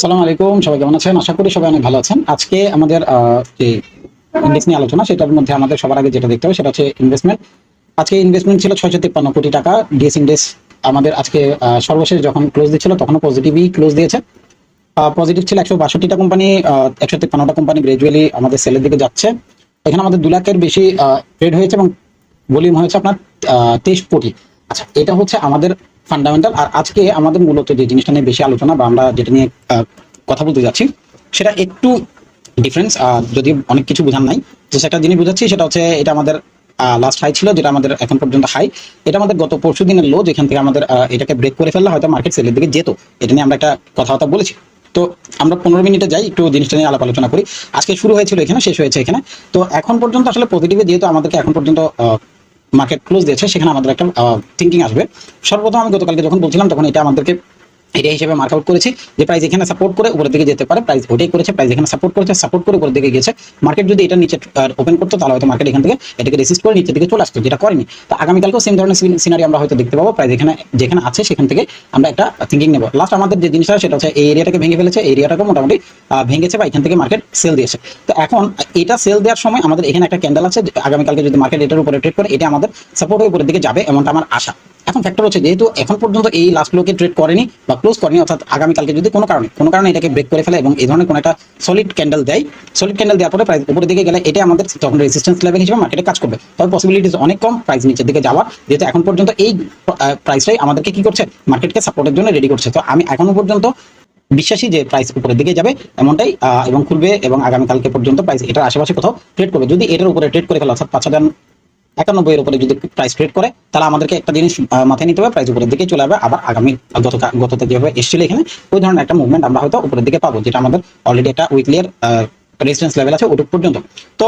সালাম আলাইকুম, সবাই কেমন আছেন? আশা করি সবাই অনেক ভালো আছেন। আজকে আমাদের যে ইন্ডেক্স নিয়ে আলোচনা, সেটার মধ্যে আমাদের সবার আগে যেটা দেখতে হবে, সেটা হচ্ছে ইনভেস্টমেন্ট আজকে ইনভেস্টমেন্ট ছিল ছয়শো তিপ্পান্ন কোটি টাকা। ডিএস ইন্ডেক্স আমাদের আজকে সর্বশেষ যখন ক্লোজ দিচ্ছিল তখনও পজিটিভই ক্লোজ দিয়েছে। পজিটিভ ছিল একশো বাষট্টিটা কোম্পানি একশো তিপ্পান্নটা কোম্পানি গ্রাজুয়ালি আমাদের সেলের দিকে যাচ্ছে। এখানে আমাদের দু লাখের বেশি ট্রেড হয়েছে এবং ভলিউম হয়েছে আপনার তেইশ কোটি। আচ্ছা এটা হচ্ছে আমাদের ফান্ডামেন্টাল আর আজকে আমাদের মূলত যে জিনিসটা নিয়ে বেশি আলোচনা বা আমরা যেটা নিয়ে কথা বলতে যাচ্ছি, সেটা একটু ডিফারেন্স যদি অনেক কিছু বোঝার নাই যে সেটা জিনিস বোঝাচ্ছি, সেটা হচ্ছে এটা আমাদের লাস্ট হাই ছিল, যেটা আমাদের এখন পর্যন্ত হাই এটা আমাদের গত পরশু দিনের লো যেখান থেকে আমাদের এটাকে ব্রেক করে ফেললে হয়তো মার্কেট সেলের দিকে যেত। এটা নিয়ে আমরা একটা কথাবার্তা বলেছি। তো আমরা পনেরো মিনিটে যাই, একটু জিনিসটা নিয়ে আলাপ আলোচনা করি। আজকে শুরু হয়েছিল এখানে, শেষ হয়েছে এখানে। তো এখন পর্যন্ত আসলে পজিটিভে যেহেতু আমাদেরকে এখন পর্যন্ত মার্কেট ক্লোজ দিয়েছে, সেখানে আমাদের একটা থিঙ্কিং আসবে। সর্বপ্রথম আমি গতকালকে যখন বলছিলাম, তখন এটা আমাদেরকে এরিয়া হিসেবে মার্ক আউট করেছি। যে প্রাইস এখানে সাপোর্ট করে উপরের দিকে যেতে পারে প্রাইস ওটাই করেছে প্রাইস এখানে সাপোর্ট করেছে সাপোর্ট করে উপরের দিকে গেছে মার্কেট যদি এটা নিচে ওপেন করতো, তাহলে হয়তো মার্কেট এখান থেকে এটাকে রেসিস্ট করে নিচের দিকে চলে আসতো, যেটা করেনি। তো আগামীকালকেও সেম ধরনের সিনারি আমরা হয়তো দেখতে পাবো। প্রাইস এখানে, যেখানে আছে, সেখান থেকে আমরা একটা থিঙ্কিং নেব। লাস্ট আমাদের যে জিনিসটা, সেটা হচ্ছে এই এরিয়াটাকে ভেঙে ফেলেছে। এরিয়াটাকে মোটামুটি ভেঙেছে বা এখান থেকে মার্কেট সেল দিয়েছে। তো এখন এটা সেল দেওয়ার সময় আমাদের এখানে একটা ক্যান্ডেল আছে, আগামীকালকে যদি মার্কেট এটার উপরে ট্রেড করে, এটা আমাদের সাপোর্ট হয়ে উপরের দিকে যাবে এমনটা আমার আশা। এখন ফ্যাক্টর হচ্ছে, যেহেতু এখন পর্যন্ত এই লাস্ট লাস্টগুলোকে ট্রেড করেনি বা ক্লোজ করেনি, অর্থাৎ আগামীকালকে যদি কোনো কারণে কোনো কারণে এটাকে ব্রেক করে ফেলে এবং এই ধরনের কোনো একটা সলিড ক্যান্ডেল দেয় সলিড ক্যান্ডেল দেওয়ার পরে প্রাইস উপরের দিকে গেলে এটা আমাদের তখন রেজিস্ট্যান্স লেভেল হিসেবে মার্কেটে কাজ করবে। তবে পসিবিলিটিস অনেক কম প্রাইস নিচের দিকে যাওয়ার যেহেতু এখন পর্যন্ত এই প্রাইসটাই আমাদেরকে কি করছে? মার্কেটকে সাপোর্টের জন্য রেডি করছে। তো আমি এখনও পর্যন্ত বিশ্বাসী যে প্রাইস উপরের দিকে যাবে, এমনটাই এবং খুলবে এবং আগামীকালকে পর্যন্ত প্রাইস এটার আশেপাশে কোথাও ট্রেড করবে। যদি এটার উপরে ট্রেড করে ফেলে, অর্থাৎ পাঁচ হাজার একানব্বই এর উপরে যদি প্রাইস ট্রেড করে, তাহলে আমাদেরকে একটা জিনিস মাথায় নিতে হবে প্রাইস উপরের দিকে চলে যাবে আবার আগামী গত গততে যেভাবে এসেছিল এখানে, ওই ধরনের একটা মুভমেন্ট আমরা হয়তো উপরের দিকে পাবো, যেটা আমাদের অলরেডি একটা উইকলিয়ার রেজিস্ট্যান্স লেভেল আছে ওটুক পর্যন্ত। তো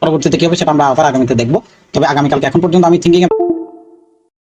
পরবর্তীতে কি হবে সেটা আমরা আবার আগামীতে দেখব। তবে আগামীকালকে এখন পর্যন্ত আমি থিঙ্কিং